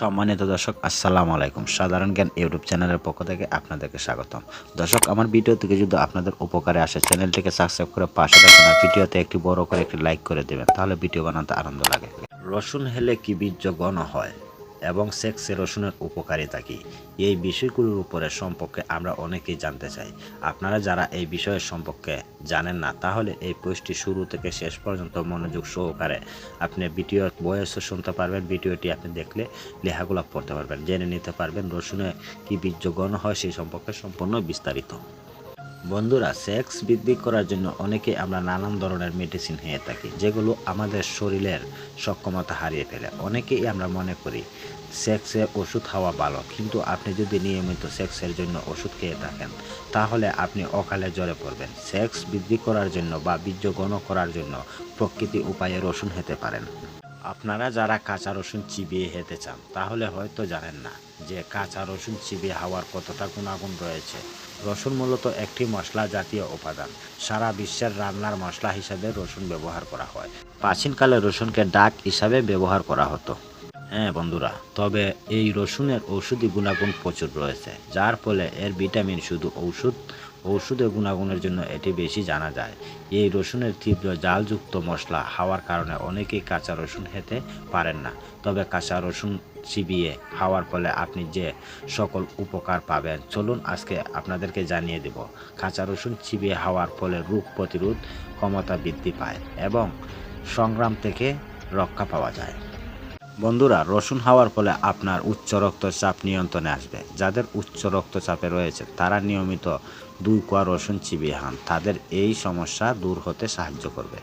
সম্মানিত দর্শক, আসসালামু আলাইকুম। সাধারণ জ্ঞান ইউটিউব চ্যানেলের পক্ষ থেকে আপনাদেরকে স্বাগতম। দর্শক, আমার ভিডিও থেকে যদি আপনাদের উপকারে আসে, চ্যানেলটিকে সাবস্ক্রাইব করে পাশে রাখুন আর ভিডিওতে একটি বড় করে একটি লাইক করে দেবেন, তাহলে ভিডিও বানাতে আনন্দ লাগে। রসুন হেলে কি বীর্য গণ হয়? এবং সেক্সে রসুনের উপকারিতা কী? এই বিষয়গুলোর উপরে সম্পর্কে আমরা অনেকেই জানতে চাই। আপনারা যারা এই বিষয়ের সম্পর্কে জানেন না, তাহলে এই পোস্টটি শুরু থেকে শেষ পর্যন্ত মনোযোগ সহকারে আপনি ভিডিও বয়সও শুনতে পারবেন, ভিডিওটি আপনি দেখলে লেখাগুলো পড়তে পারবেন, জেনে নিতে পারবেন রসুনে কি বীর্য গণ হয় সেই সম্পর্কে সম্পূর্ণ বিস্তারিত। বন্ধুরা সেক্স বৃদ্ধি করার জন্য অনেকে আমরা নানান ধরনের মেডিসিন খেয়ে থাকি, যেগুলো আমাদের শরীরের সক্ষমতা হারিয়ে ফেলে। অনেকেই আমরা মনে করি সেক্সে ওষুধ খাওয়া ভালো, কিন্তু আপনি যদি নিয়মিত সেক্সের জন্য ওষুধ খেয়ে থাকেন, তাহলে আপনি অকালে জ্বরে পড়বেন। সেক্স বৃদ্ধি করার জন্য বা বীর্য ঘন করার জন্য প্রকৃতি উপায়ে রসুন খেতে পারেন। আপনারা যারা কাঁচা রসুন চিবিয়ে খেতে চান, তাহলে হয়তো জানেন না যে কাঁচা রসুন চিবিয়ে হওয়ার কতটা গুণাগুণ রয়েছে। রসুন মূলত একটি মশলা জাতীয় উপাদান। সারা বিশ্বের রান্নার মশলা হিসাবে রসুন ব্যবহার করা হয়। প্রাচীনকালে রসুনকে ডাক হিসাবে ব্যবহার করা হতো। হ্যাঁ বন্ধুরা, তবে এই রসুনের ঔষধি গুণাগুণ প্রচুর রয়েছে। যার ফলে এর ভিটামিন শুধু ঔষধ ঔষধের গুণাগুণের জন্য এটি বেশি জানা যায়। এই রসুনের তীব্র জালযুক্ত মশলা হওয়ার কারণে অনেকেই কাঁচা রসুন খেতে পারেন না। তবে কাঁচা রসুন চিবিয়ে খাওয়ার ফলে আপনি যে সকল উপকার পাবেন, চলুন আজকে আপনাদেরকে জানিয়ে দেব। কাঁচা রসুন চিবিয়ে খাওয়ার ফলে রোগ প্রতিরোধ ক্ষমতা বৃদ্ধি পায় এবং সংগ্রাম থেকে রক্ষা পাওয়া যায়। বন্ধুরা, রসুন খাওয়ার ফলে আপনার উচ্চ রক্তচাপ নিয়ন্ত্রণে আসবে। যাদের উচ্চ রক্তচাপে রয়েছে, তারা নিয়মিত দুই কোয়া রসুন চিবিয়ে খান। তাদের এই সমস্যা দূর হতে সাহায্য করবে।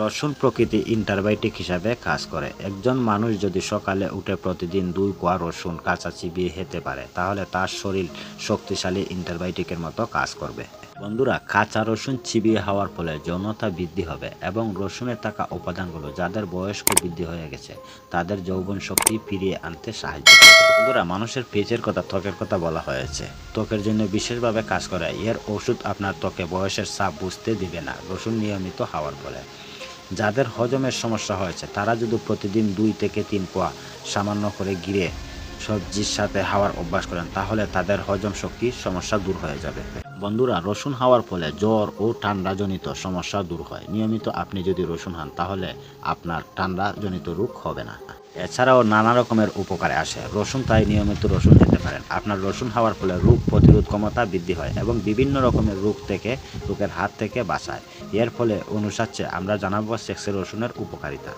রসুন প্রকৃতি ইন্টারবায়োটিক হিসাবে কাজ করে। একজন মানুষ যদি সকালে উঠে প্রতিদিন দুই কোয়া রসুন কাঁচা চিবিয়ে খেতে পারে, তাহলে তার শরীর শক্তিশালী ইন্টারবায়োটিকের মতো কাজ করবে। বন্ধুরা, কাঁচা রসুন চিবিয়ে হওয়ার ফলে যৌনতা বৃদ্ধি হবে এবং রসুনে থাকা উপাদানগুলো যাদের বয়স্ক বৃদ্ধি হয়ে গেছে, তাদের যৌবন শক্তি ফিরিয়ে আনতে সাহায্য করবে। বন্ধুরা, মানুষের পেজের কথা, ত্বকের কথা বলা হয়েছে। ত্বকের জন্য বিশেষভাবে কাজ করে। এর ওষুধ আপনার ত্বকে বয়সের চাপ বুঝতে দিবে না। রসুন নিয়মিত খাওয়ার ফলে। যাদের হজমের সমস্যা হয়েছে, তারা যদি প্রতিদিন দুই থেকে তিন পোয়া সামান্য করে গিরে সবজির সাথে হাওয়ার অভ্যাস করেন, তাহলে তাদের হজম শক্তির সমস্যা দূর হয়ে যাবে। বন্ধুরা, রসুন খাওয়ার ফলে জ্বর ও ঠান্ডাজনিত সমস্যা দূর হয়। নিয়মিত আপনি যদি রসুন খান তাহলে আপনার ঠান্ডাজনিত রোগ হবে না। এছাড়াও নানা রকমের উপকারে আসে। রসুন তাই নিয়মিত রসুন খেতে পারেন। আপনার রসুন খাওয়ার ফলে রোগ প্রতিরোধ ক্ষমতা বৃদ্ধি হয় এবং বিভিন্ন রকমের রোগ থেকে, রোগের হাত থেকে বাঁচায়। এর ফলে অনুসাচ্ছে আমরা জানাব সেক্সের রসুনের উপকারিতা।